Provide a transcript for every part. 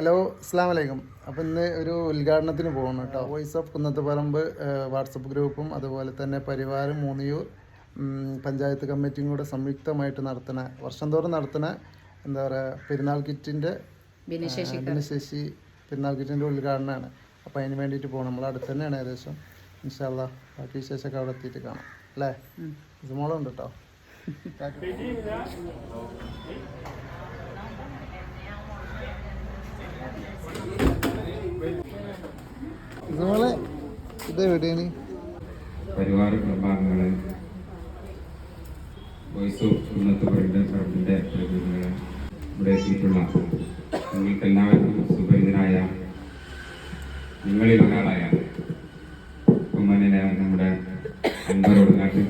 Hello അസ്സാം വലൈക്കും അപ്പോൾ ഇന്ന് ഒരു ഉദ്ഘാടനത്തിന് പോകുന്നു കേട്ടോ. വോയിസ് ഓഫ് കുന്നത്തുപറമ്പ് വാട്സപ്പ് ഗ്രൂപ്പും അതുപോലെ തന്നെ പരിവാരം മൂന്നിയൂർ പഞ്ചായത്ത് കമ്മിറ്റിയും കൂടെ സംയുക്തമായിട്ട് നടത്തുന്ന വർഷം തോറും നടത്തുന്ന എന്താ പറയുക പെരുന്നാൾ കിറ്റിന്റെ ഭിന്നശേഷി ഭിന്നശേഷി പെരുന്നാൾ കിറ്റിന്റെ ഉദ്ഘാടനമാണ്. അപ്പോൾ അതിന് വേണ്ടിയിട്ട് പോകണം നമ്മൾ അടുത്ത് തന്നെയാണ് ഏകദേശം. ഇൻഷാല്ല ബാക്കി വിശേഷമൊക്കെ അവിടെ എത്തിയിട്ട് കാണാം. അല്ലേ? ഇതുമോളുണ്ട് കേട്ടോ. ഇതുമോളെ ഇത് എവിടെയാണ്? പരിവാര കുടുംബാംഗങ്ങളെ വോയിസ് ഓഫ് ഉന്നത പ്രതിനിധികളെ ഇവിടെ എത്തിയിട്ടുള്ള നിങ്ങൾക്ക് എല്ലാവർക്കും സുപരിചിതനായ നിങ്ങളിൽ ഒരാളായ ബഹുമാനായ നമ്മുടെ അൻവർ നാട്ടിൽ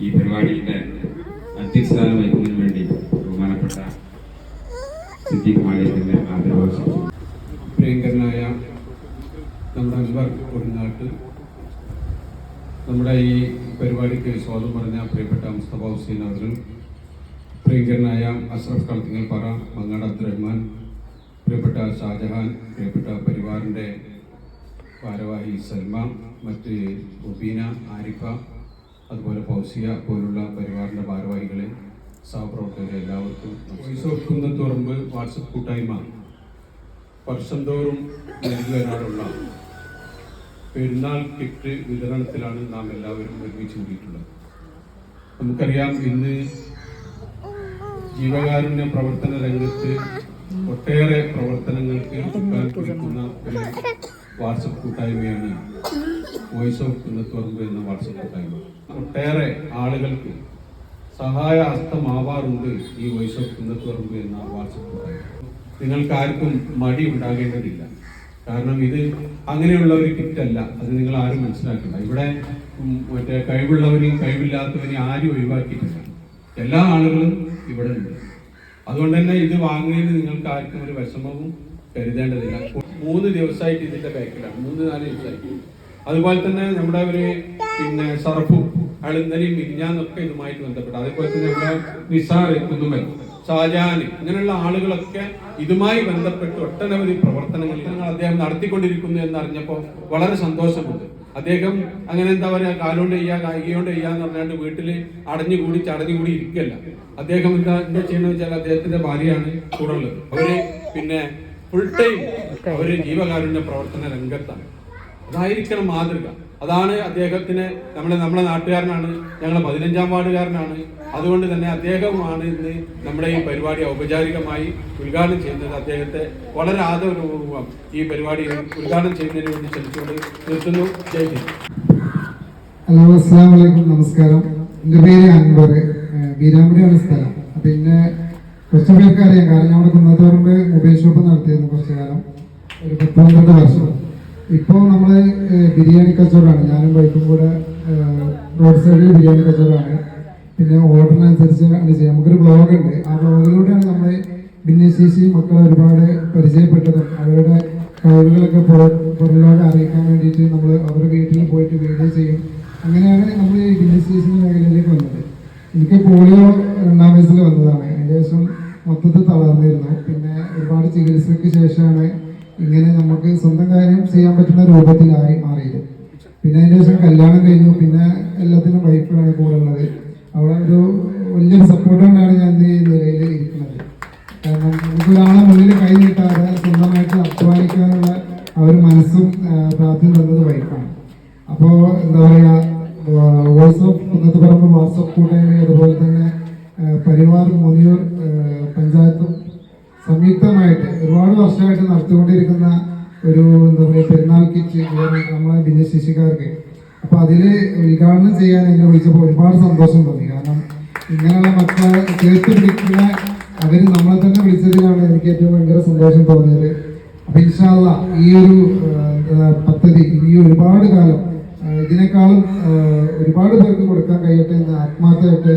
ഈ പരിപാടിയുടെ അധ്യക്ഷസ്ഥാനം വഹിക്കുന്നതിന് വേണ്ടി ബഹുമാനപ്പെട്ട സിദ്ദീഖ് മാലിക്കിന്റെ ആദരവ് പ്രിയങ്കരനായ നമ്മുടെ അൻവർ കൊടുങ്ങാട്ട്. നമ്മുടെ ഈ പരിപാടിക്ക് സ്വാഗതം പറഞ്ഞ പ്രിയപ്പെട്ട മുസ്തഫ ഹുസൈൻ അവരും പ്രിയങ്കരനായ അഷ്റഫ് കളത്തിങ്ങൽ പറ മങ്ങാട് അബ്ദുറഹ്മാൻ പ്രിയപ്പെട്ട ഷാജഹാൻ പ്രിയപ്പെട്ട പരിവാറിന്റെ ഭാരവാഹി സൽമ മറ്റ് ഒബീന ആരിഫ അതുപോലെ ഫൗസിയ പോലുള്ള പരിവാറിന്റെ ഭാരവാഹികളെ സഹപ്രവർത്തകരെ എല്ലാവർക്കും വോയിസ് ഓഫ് കുന്നത്തുറമ്പ് വാട്സപ്പ് കൂട്ടായ്മ. വർഷം തോറും നൽകുവാനുള്ള പെരുന്നാൾ കിറ്റ് വിതരണത്തിലാണ് നാം എല്ലാവരും ഒരുമിച്ച് കൂടിയിട്ടുള്ളത് നമുക്കറിയാം ഇന്ന് ജീവകാരുണ്യ പ്രവർത്തന രംഗത്ത് ഒട്ടേറെ പ്രവർത്തനങ്ങൾക്ക് കുറിക്കുന്ന ഒരു വാട്സപ്പ് കൂട്ടായ്മയാണ് വോയിസ് ഓഫ് കുന്നത്തുറമ്പ് എന്ന വാട്സപ്പ് കൂട്ടായ്മ. ഒട്ടേറെ ആളുകൾക്ക് സഹായ ഹസ്തമാവാറുണ്ട് ഈ വോയിസ് ഓഫ് കുന്നത്തുറമ്പ് എന്ന വാട്സപ്പ് കൂട്ടായ്മ. നിങ്ങൾക്ക് ആർക്കും മടി ഉണ്ടാകേണ്ടതില്ല. കാരണം ഇത് അങ്ങനെയുള്ള ഒരു കിറ്റ് അല്ല അത് നിങ്ങൾ ആരും മനസ്സിലാക്കില്ല. ഇവിടെ മറ്റേ കഴിവുള്ളവരെയും കഴിവില്ലാത്തവരെയും ആരും ഒഴിവാക്കിയിട്ടില്ല. എല്ലാ ആളുകളും ഇവിടെ ഉണ്ട്. അതുകൊണ്ട് തന്നെ ഇത് വാങ്ങുന്നതിന് നിങ്ങൾക്ക് ആർക്കും ഒരു വിഷമവും കരുതേണ്ടതില്ല. മൂന്ന് ദിവസമായിട്ട് ഇതിന്റെ ബാക്കിലാണ്. മൂന്ന് നാല് ദിവസമായിട്ട്. അതുപോലെ തന്നെ നമ്മുടെ ഒരു പിന്നെ സർഫും അയാൾ ഇന്നലെയും മിനിഞ്ഞാന്നൊക്കെ ഇതുമായിട്ട് ബന്ധപ്പെട്ട. അതേപോലെ തന്നെ നമ്മുടെ നിസാർ കുന്നുമൽ ഷാജാൻ ഇങ്ങനെയുള്ള ആളുകളൊക്കെ ഇതുമായി ബന്ധപ്പെട്ട് ഒട്ടനവധി പ്രവർത്തനങ്ങൾ ഞങ്ങൾ അദ്ദേഹം നടത്തിക്കൊണ്ടിരിക്കുന്നു എന്നറിഞ്ഞപ്പോൾ വളരെ സന്തോഷമുണ്ട്. അദ്ദേഹം അങ്ങനെ എന്താ പറയുക കാലുകൊണ്ട് ചെയ്യാ കായികയോണ്ട് ചെയ്യാന്ന് പറഞ്ഞാണ്ട് വീട്ടിൽ അടഞ്ഞുകൂടി ചടഞ്ഞുകൂടി ഇരിക്കല്ല. അദ്ദേഹം എന്താ എന്താ ചെയ്യണമെന്ന് വെച്ചാൽ അദ്ദേഹത്തിന്റെ ഭാര്യയാണ് കൂടെ ഉള്ളത്. അവർ പിന്നെ ഫുൾ ടൈം അവർ ജീവകാരുണ്യ പ്രവർത്തന രംഗത്താണ്. അതായിരിക്കണം മാതൃക. അതാണ് അദ്ദേഹത്തിന് നമ്മുടെ നമ്മുടെ നാട്ടുകാരനാണ് ഞങ്ങൾ പതിനഞ്ചാം വാർഡുകാരനാണ്. അതുകൊണ്ട് തന്നെ അദ്ദേഹമാണ് ഇന്ന് നമ്മുടെ ഈ പരിപാടി ഔപചാരികമായി ഉദ്ഘാടനം ചെയ്യുന്നത്. അദ്ദേഹത്തെ വളരെ ആദരപൂർവം ഈ പരിപാടി ഉദ്ഘാടനം ചെയ്യുന്നതിന് വേണ്ടി ക്ഷണിച്ചുകൊണ്ട് നിർത്തുന്നു. ജയ് ഹിന്ദ്. ഹലോ അസ്സാം വലൈക്കും നമസ്കാരം. എന്റെ പേര് അൻവർ ബീരാമുടിയാണ് സ്ഥലം. പിന്നെ കുറച്ച് പേർക്ക് അറിയാം കാരണം ഞാൻ ഇവിടെ കുന്നത്തോറുമ്പ് മൊബൈൽ ഷോപ്പ് നടത്തിയിരുന്നു കുറച്ച് കാലം. ഒരു പത്ത് പന്ത്രണ്ട് വർഷം. ഇപ്പോൾ നമ്മൾ ബിരിയാണി കച്ചവടമാണ്. ഞാനും വൈഫും കൂടെ റോഡ് സൈഡിൽ ബിരിയാണി കച്ചവടമാണ്. പിന്നെ ഓർഡറിനനുസരിച്ച് ആണ് ചെയ്യുക നമുക്കൊരു ബ്ലോഗ് ഉണ്ട്. ആ ബ്ലോഗിലൂടെയാണ് നമ്മൾ ഭിന്നശേഷി മക്കളെ ഒരുപാട് പരിചയപ്പെട്ടതും അവരുടെ കഴിവുകളൊക്കെ പുറ- പുറലോകം അറിയിക്കാൻ വേണ്ടിയിട്ട് നമ്മൾ അവരുടെ വീട്ടിൽ പോയിട്ട് വീഡിയോ ചെയ്യും. അങ്ങനെയാണ് നമ്മൾ ഈ ഭിന്നശേഷി മേഖലയിലേക്ക് വന്നത്. എനിക്ക് പോളിയോ രണ്ടാം വയസ്സിൽ വന്നതാണ്. ഏകദേശം മൊത്തത്തിൽ തളർന്നിരുന്നു. പിന്നെ ഒരുപാട് ചികിത്സയ്ക്ക് ശേഷമാണ് ഇങ്ങനെ നമുക്ക് സ്വന്തം കാര്യം ചെയ്യാൻ പറ്റുന്ന രൂപത്തിലായി മാറിയത്. പിന്നെ അതിന് ശേഷം കല്യാണം കഴിഞ്ഞു. പിന്നെ എല്ലാത്തിനും വൈഫാണ് കൂടെ ഉള്ളത്. അവിടെ ഒരു വലിയൊരു സപ്പോർട്ട് കൊണ്ടാണ് ഞാൻ ഈ നിലയിൽ ഇരിക്കുന്നത്. കാരണം നമുക്ക് ഒരാളെ മുന്നിൽ കൈ നീട്ടാതെ സ്വന്തമായിട്ട് അധ്വാനിക്കാനുള്ള ആ ഒരു മനസ്സും പ്രാർത്ഥന തന്നത് വൈഫാണ്. അപ്പോൾ എന്താ പറയുക വോയിസ് ഓഫ് കുന്നത്ത് പറമ്പ് വാട്സപ്പ് കൂട്ടായ്മ അതുപോലെ തന്നെ പരിവാർ മുനിയൂർ പഞ്ചായത്തും സംയുക്തമായിട്ട് ഒരുപാട് വർഷമായിട്ട് നടത്തിക്കൊണ്ടിരിക്കുന്ന ഒരു എന്താ പറയുക പെരുന്നാൾ കിച്ച് നമ്മളെ ഭിന്നശേഷിക്കാർക്ക്. അപ്പോൾ അതിൽ ഉദ്ഘാടനം ചെയ്യാൻ എന്നെ വിളിച്ചപ്പോൾ ഒരുപാട് സന്തോഷം തോന്നി. കാരണം ഇങ്ങനെയുള്ള മക്കളെ ചേർത്ത് പിടിക്കുന്ന അവർ നമ്മളെ തന്നെ വിളിച്ചതിലാണ് എനിക്ക് ഏറ്റവും ഭയങ്കര സന്തോഷം തോന്നിയത്. അപ്പൊ ഇൻഷാല്ല ഈ ഒരു പദ്ധതി ഈ ഒരുപാട് കാലം ഇതിനേക്കാളും ഒരുപാട് പേർക്ക് കൊടുക്കാൻ കഴിയട്ടെ എന്ന് ആത്മാർത്ഥമായിട്ട്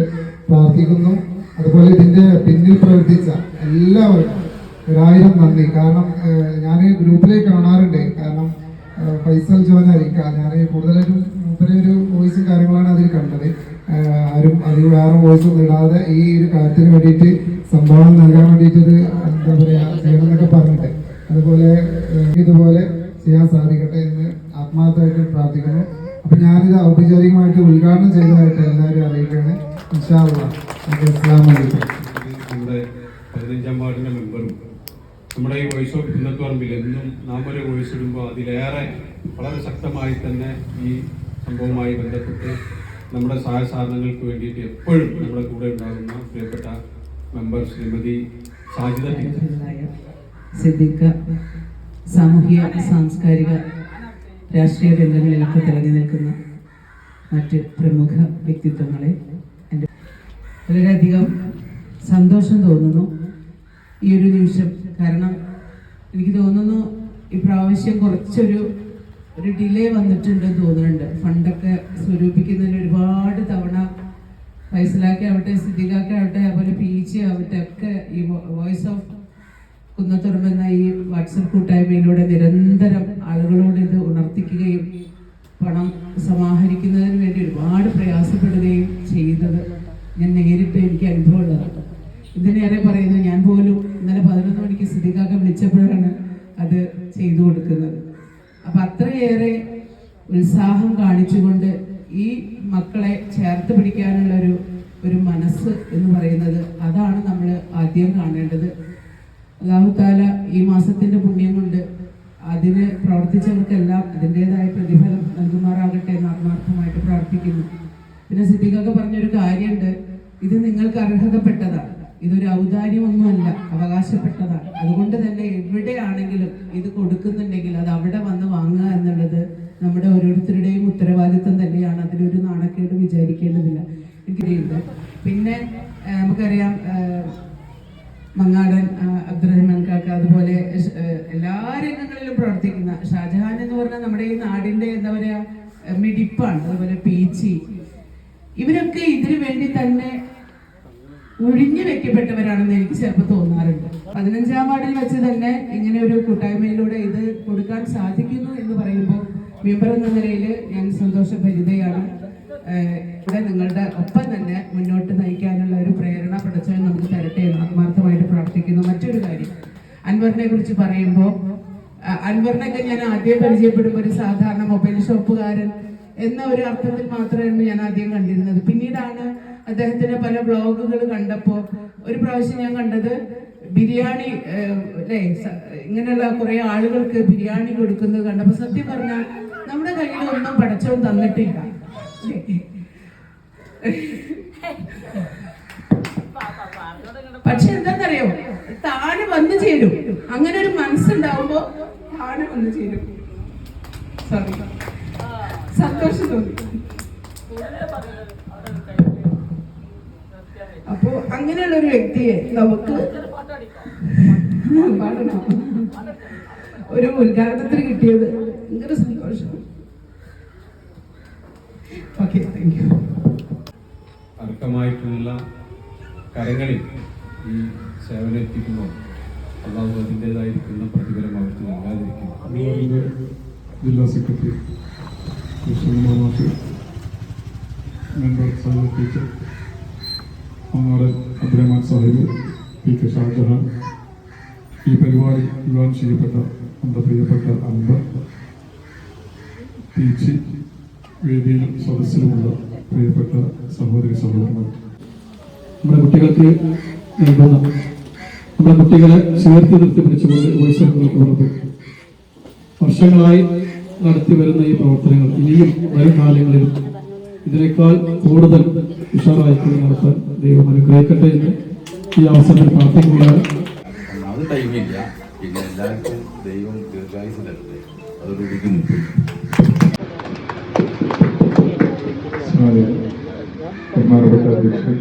പ്രാർത്ഥിക്കുന്നു. അതുപോലെ ഇതിന്റെ പിന്നിൽ പ്രവർത്തിച്ച എല്ലാവർക്കും ഒരായിരം നന്ദി. കാരണം ഞാൻ ഗ്രൂപ്പിലേക്ക് കാണാറുണ്ട്. കാരണം ഫൈസൽ ജോനായിരിക്കാം ഞാൻ കൂടുതലായിട്ടും മൂപ്പരെ ഒരു വോയിസും കാര്യങ്ങളാണ് അതിൽ കണ്ടത്. ആരും അതിൽ വേറെ വോയിസ് ഇടാതെ ഈ ഒരു കാര്യത്തിന് വേണ്ടിയിട്ട് സംഭാവന നൽകാൻ വേണ്ടിയിട്ട് എന്താ പറയാ ചെയ്യണം പറഞ്ഞിട്ട് അതുപോലെ ഇതുപോലെ ചെയ്യാൻ സാധിക്കട്ടെ എന്ന് ആത്മാർത്ഥമായിട്ട് പ്രാർത്ഥിക്കുന്നു. അപ്പൊ ഞാനിത് ഔപചാരികമായിട്ട് ഉദ്ഘാടനം ചെയ്തതായിട്ട് എല്ലാവരും അറിയിക്കുകയാണ്. നമ്മുടെ പതിനഞ്ചാം വാർഡിന്റെ മെമ്പറും നമ്മുടെ ഈ വോയിസ് ഓഫ് കുന്നത്തുപറമ്പിൽ എന്നും നാം ഒരു വോയിസ് ഇടുമ്പോൾ അതിലേറെ വളരെ ശക്തമായി തന്നെ ഈ സംഭവവുമായി ബന്ധപ്പെട്ട് നമ്മുടെ സഹായ സാധനങ്ങൾക്ക് വേണ്ടിയിട്ട് എപ്പോഴും നമ്മുടെ കൂടെ ഉണ്ടാകുന്ന പ്രിയപ്പെട്ട മെമ്പർ ശ്രീമതി സാജിത സിദ്ദിഖ സാമൂഹിക സാംസ്കാരിക രാഷ്ട്രീയ രംഗങ്ങളിലൊക്കെ തിളങ്ങി നിൽക്കുന്ന മറ്റ് പ്രമുഖ വ്യക്തിത്വങ്ങളെ വളരെയധികം സന്തോഷം തോന്നുന്നു ഈ ഒരു നിമിഷം. കാരണം എനിക്ക് തോന്നുന്നു ഇപ്രാവശ്യം കുറച്ചൊരു ഒരു ഡിലേ വന്നിട്ടുണ്ടെന്ന് തോന്നുന്നുണ്ട്. ഫണ്ടൊക്കെ സ്വരൂപിക്കുന്നതിന് ഒരുപാട് തവണ ഫൈസലാക്കി ആവട്ടെ സിദ്ദിഖാക്കി ആവട്ടെ അതുപോലെ പി ജി ആവട്ടെ ഒക്കെ ഈ വോയിസ് ഓഫ് കുന്നത്തുറമ്പ് എന്ന ഈ വാട്സപ്പ് കൂട്ടായ്മയിലൂടെ നിരന്തരം ആളുകളോട് ഇത് ഉണർത്തിക്കുകയും പണം സമാഹരിക്കുന്നതിന് വേണ്ടി ഒരുപാട് പ്രയാസപ്പെടുകയും ചെയ്തത് ഞാൻ നേരിട്ട് എനിക്ക് അനുഭവമുള്ളതാണ് ഇതിനേറെ പറയുന്നു ഞാൻ പോലും ഇന്നലെ പതിനൊന്ന് മണിക്ക് സിദ്ധികാക്ക വിളിച്ചപ്പോഴാണ് അത് ചെയ്തു കൊടുക്കുന്നത്. അപ്പൊ അത്രയേറെ ഉത്സാഹം കാണിച്ചുകൊണ്ട് ഈ മക്കളെ ചേർത്ത് പിടിക്കാനുള്ള ഒരു ഒരു മനസ്സ് എന്ന് പറയുന്നത് അതാണ് നമ്മൾ ആദ്യം കാണേണ്ടത്. അള്ളാഹുത്താല ഈ മാസത്തിന്റെ പുണ്യം കൊണ്ട് അതിന് പ്രവർത്തിച്ചവർക്കെല്ലാം അതിന്റെതായ പ്രതിഫലം നൽകുമാറാകട്ടെ എന്ന് ആത്മാർത്ഥമായിട്ട് പ്രാർത്ഥിക്കുന്നു. പിന്നെ സിദ്ദിഖൊക്കെ പറഞ്ഞൊരു കാര്യമുണ്ട് ഇത് നിങ്ങൾക്ക് അർഹതപ്പെട്ടതാണ്. ഇതൊരു ഔദാര്യമൊന്നുമല്ല അവകാശപ്പെട്ടതാണ്. അതുകൊണ്ട് തന്നെ എവിടെയാണെങ്കിലും ഇത് കൊടുക്കുന്നുണ്ടെങ്കിൽ അത് അവിടെ വന്ന് വാങ്ങുക എന്നുള്ളത് നമ്മുടെ ഓരോരുത്തരുടെയും ഉത്തരവാദിത്വം തന്നെയാണ്. അതിലൊരു നാണക്കേട് വിചാരിക്കേണ്ടതില്ല. എനിക്കറിയില്ല പിന്നെ നമുക്കറിയാം മങ്ങാടൻ അബ്ദുറഹ്മാൻ കാക്ക അതുപോലെ എല്ലാ രംഗങ്ങളിലും പ്രവർത്തിക്കുന്ന ഷാജഹാൻ എന്ന് പറഞ്ഞാൽ നമ്മുടെ ഈ നാടിന്റെ എന്താ പറയാ മിടിപ്പാണ്. അതുപോലെ പീച്ചി. ഇവരൊക്കെ ഇതിനു വേണ്ടി തന്നെ ഒഴിഞ്ഞു വെക്കപ്പെട്ടവരാണെന്ന് എനിക്ക് ചിലപ്പോൾ തോന്നാറുണ്ട്. പതിനഞ്ചാം വാർഡിൽ വെച്ച് തന്നെ ഇങ്ങനെ ഒരു കൂട്ടായ്മയിലൂടെ ഇത് കൊടുക്കാൻ സാധിക്കുന്നു എന്ന് പറയുമ്പോൾ മെമ്പർ എന്ന നിലയിൽ ഞാൻ സന്തോഷഭരിതയാണ്. ഇവിടെ നിങ്ങളുടെ ഒപ്പം തന്നെ മുന്നോട്ട് നയിക്കാനുള്ള ഒരു പ്രേരണ പടച്ചവൻ നമുക്ക് തരട്ടെ എന്ന് ആത്മാർത്ഥമായിട്ട് പ്രാർത്ഥിക്കുന്നു. മറ്റൊരു കാര്യം അൻവറിനെ കുറിച്ച് പറയുമ്പോൾ അൻവറിനൊക്കെ ഞാൻ ആദ്യം പരിചയപ്പെടുമ്പോൾ ഒരു സാധാരണ മൊബൈൽ ഷോപ്പുകാരൻ എന്ന ഒരു അർത്ഥത്തിൽ മാത്രമായിരുന്നു ഞാൻ ആദ്യം കണ്ടിരുന്നത്. പിന്നീടാണ് അദ്ദേഹത്തിന്റെ പല ബ്ലോഗുകൾ കണ്ടപ്പോൾ ഒരു പ്രാവശ്യം ഞാൻ കണ്ടത് ബിരിയാണി അല്ലേ ഇങ്ങനെയുള്ള കുറെ ആളുകൾക്ക് ബിരിയാണി കൊടുക്കുന്നത് കണ്ടപ്പോൾ സത്യം പറഞ്ഞാൽ നമ്മുടെ കയ്യിൽ ഒന്നും പഠിച്ചോ തന്നിട്ടില്ല? പക്ഷെ എന്താണെന്നറിയോ താഴെ വന്നു ചേരും. അങ്ങനെ ഒരു മനസ്സുണ്ടാവുമ്പോ താഴെ വന്നു ചേരും. സോറി സന്തോഷം തോന്നി അപ്പോ അങ്ങനെയുള്ള ഒരു വ്യക്തിയെ നമുക്ക് പാടണം ഒരു ഉദ്ഘാടനത്തിന് കിട്ടിയത് ഭയങ്കര സന്തോഷം. ഓക്കെ താങ്ക് യു അർത്ഥമായിട്ടുള്ള കരങ്ങളിൽ ഈ സേവനം എത്തിക്കുമ്പോൾ അള്ളാഹു അതിന്റെതായിരിക്കുന്ന പ്രതിഫലം അവർക്ക് നൽകാതിരിക്കും ജില്ലാ secretary Krishnan member teacher. Mangadan Abdurahman Sahib P K Shajahan. ഈ പരിപാടി വിവാഹം ചെയ്യപ്പെട്ട നമ്മുടെ പ്രിയപ്പെട്ട അൻപർ ടീച്ചി വേദിയിലും സദസ്സിലുമുള്ള പ്രിയപ്പെട്ട സഹോദരി സഹോദരന്മാർ. നമ്മുടെ കുട്ടികൾക്ക് നൽകുന്ന നമ്മുടെ കുട്ടികളെ ചേർത്ത് നിർത്തി പിടിച്ചുകൊണ്ട് വോയിസ് പുറത്ത് വർഷങ്ങളായി നടത്തി വരുന്ന ഈ പ്രവർത്തനങ്ങൾ ഇനിയും വരും കാലങ്ങളിലും ഇതിനേക്കാൾ കൂടുതൽ ഉഷാറായിക്കൊണ്ട് നടത്താൻ ദൈവം അനുഗ്രഹിക്കട്ടെ എന്ന് ഈ അവസരത്തിൽ പ്രാർത്ഥിക്കുകയാണ്. ഒന്നാമത് ടൈമില്ല പിന്നെ എല്ലാവർക്കും ദൈവം ദീർഘായുസ് തരട്ടെ. അതൊരു ബുദ്ധിമുട്ട് ബഹുമാനപ്പെട്ട അധ്യക്ഷൻ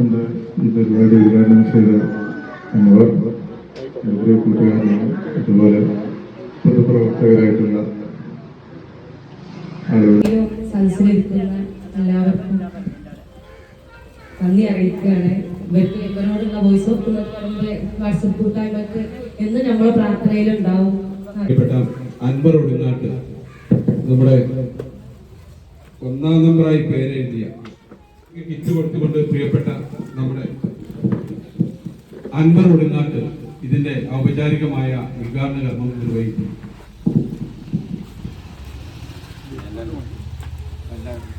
എന്റെ ഈ പരിപാടി ഉദ്ഘാടനം ചെയ്ത എന്നിവർ എന്റെ കൂട്ടുകാരാണ് അതുപോലെ പൊതുപ്രവർത്തകരായിട്ടുള്ള ആളുകൾ. സദസ്സിലിരിക്കുന്ന എല്ലാവർക്കും നന്ദി അറിയിക്കുകയാണ്. ഇവർക്ക് ഇവരോടുള്ള വോയിസ് ഓഫ് വാട്സപ്പ് കൂട്ടായ്മക്ക് എന്ന് നമ്മളെ പ്രാർത്ഥനയിലുണ്ടാവും. ഒടുങ്ങാട്ട് നമ്മുടെ ഒന്നാം നമ്പറായി പേരെഴുതിയ കിറ്റ് കൊടുത്തുകൊണ്ട് പ്രിയപ്പെട്ട നമ്മുടെ അൻപർ ഒടുങ്ങാട്ട് ഇതിന്റെ ഔപചാരികമായ ഉദ്ഘാടന കർമ്മം നിർവഹിക്കും ഫിനാസ്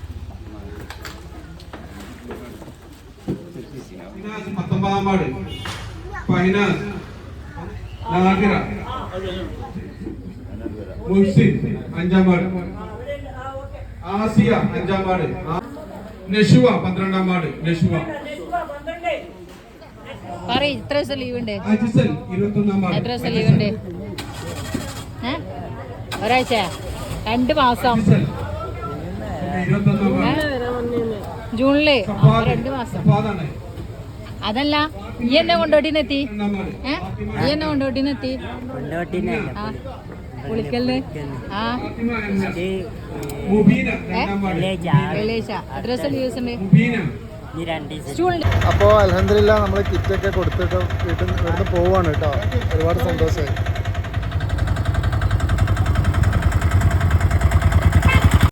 വാർഡ് ഫൈനാസ് നാദിറ അഞ്ചാം വാർഡ് ആസിയ അഞ്ചാം വാർഡ് ആ- നഷുവ പന്ത്രണ്ടാം പാട്. നഷുവ പറ ഇത്ര ദിവസം ലീവ് ഉണ്ട്. അജിസൽ ഇരുപത്തൊന്നാം വാർഡ് എത്ര ദിവസം ലീവ് ഉണ്ട്? ഏ? ഒരാഴ്ച. രണ്ട് മാസം. ജൂണിൽ. രണ്ട് മാസം. അതല്ല ഈ എന്നെ കൊണ്ടോട്ടിനെത്തി ഏ? ഈ എന്നെ കൊണ്ടോട്ടിനെത്തി കുളിക്കൽ ആ എത്ര ദിവസം. ലീവ്സ് ഉണ്ട് മുബീന സ്കൂളിന്റെ അപ്പോൾ അലഹമില്ല നമ്മൾ കിറ്റൊക്കെ കൊടുത്തിട്ട് വീട്ടിൽ ഇവിടുന്ന് പോവാണ് കേട്ടോ. ഒരുപാട് സന്തോഷമായി